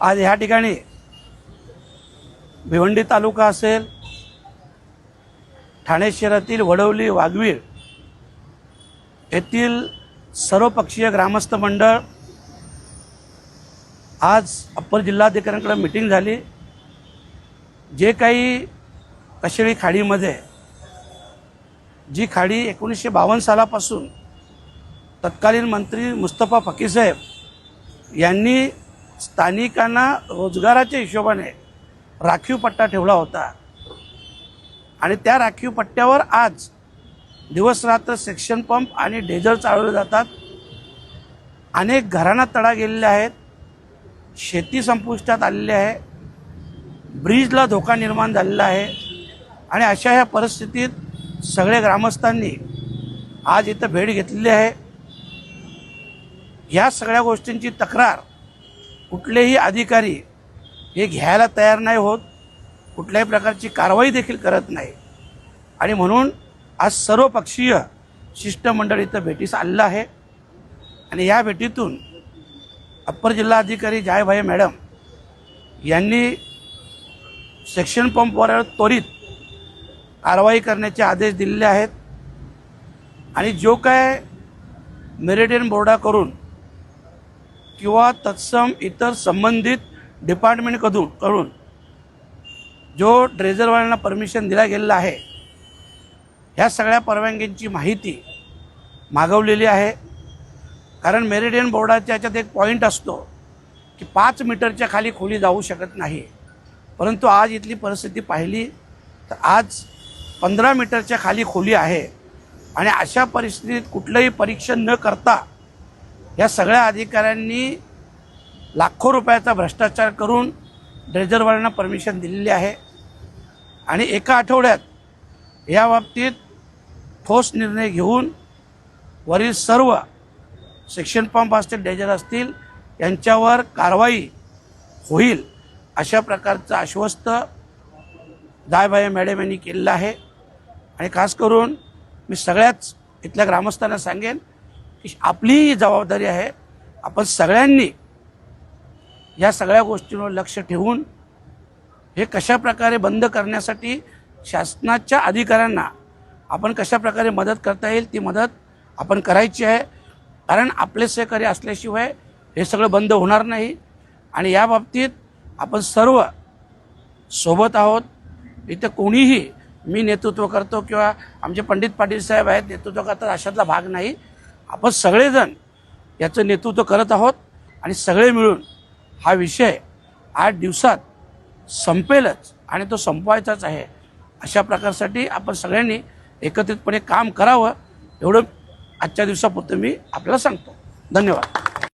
आज ह्या ठिकाणी भिवंडी तालुका असेल ठाणे शहरातील वडवली वाघवीर येथील सर्वपक्षीय ग्रामस्थ मंडळ आज अप्पर जिल्हाधिकाऱ्यांकडे मिटिंग झाली. जे काही कशेळी खाडीमध्ये जी खाडी एकोणीसशे बावन्न सालापासून तत्कालीन मंत्री मुस्तफा फकीसाहेब यांनी स्थानिकांना रोजगाराच्या हिशोबाने राखीव पट्टा ठेवला होता. आणि त्या राखीव पट्ट्यावर आज दिवसरात्र सेक्शन पंप आणि डेझल चालवले जातात. अनेक घरांना तडा गेलेले आहेत. शेती संपुष्टात आलेली आहे. ब्रिजला धोका निर्माण झालेला आहे. आणि अशा ह्या परिस्थितीत सगळे ग्रामस्थांनी आज इथं भेट घेतलेली आहे. ह्या सगळ्या गोष्टींची तक्रार कुठलेही अधिकारी हे घ्यायला तयार नाही होत कुठल्याही प्रकारची कारवाई देखील करत नाही. आणि म्हणून आज सर्वपक्षीय शिष्टमंडळ इथं भेटीस आलेलं आहे. आणि या भेटीतून अप्पर जिल्हाधिकारी जायभाई मॅडम यांनी सेक्शन पंपवर त्वरित कारवाई करण्याचे आदेश दिलेले आहेत. आणि जो काय मेरिडियन बोर्डाकडून किंवा तत्सम इतर संबंधित डिपार्टमेंटकडून कडून जो ड्रेझरवाल्यांना परमिशन दिला गेलेला आहे ह्या सगळ्या परवानगींची माहिती मागवलेली आहे. कारण मेरिडियन बोर्डाच्या याच्यात एक पॉईंट असतो की पाच मीटरच्या खाली खोली जाऊ शकत नाही. परंतु आज इथली परिस्थिती पाहिली तर आज पंधरा मीटरच्या खाली खोली आहे. आणि अशा परिस्थितीत कुठलंही परीक्षण न करता या सगळ्या अधिकाऱ्यांनी लाखो रुपयाचा भ्रष्टाचार करून ड्रेझरवाल्यांना परमिशन दिलेली आहे. आणि एका आठवड्यात या बाबतीत ठोस निर्णय घेऊन वरील सर्व सेक्शन पंप असतील डेजर असतील यांच्यावर कारवाई होईल अशा प्रकारचं आश्वस्त दायबाई मॅडम यांनी केलेलं आहे. आणि खास करून मी सगळ्याच इथल्या ग्रामस्थांना सांगेन की आपली जबाबदारी आहे. आपण सगळ्यांनी या सगळ्या गोष्टींवर लक्ष ठेवून हे कशा प्रकारे बंद करण्यासाठी शासनाच्या अधिकाऱ्यांना आपण कशा प्रकारे मदत करता येईल ती मदत आपण करायची आहे. कारण आपले सहकार्य असल्याशिवाय हे सगळं बंद होणार नाही. आणि या बाबतीत आपण सर्व सोबत आहोत. इथं कोणीही मी नेतृत्व करतो किंवा आमचे पंडित पाटील साहेब आहेत नेतृत्व करतात अशातला भाग नाही. आपण सगळेजण याचं नेतृत्व करत आहोत आणि सगळे मिळून हा विषय आठ दिवसात संपेलच आणि तो संपवायचाच आहे. अशा प्रकारसाठी आपण सगळ्यांनी एकत्रितपणे काम करावं एवढं आजच्या दिवसापुरतं मी आपल्याला सांगतो. धन्यवाद.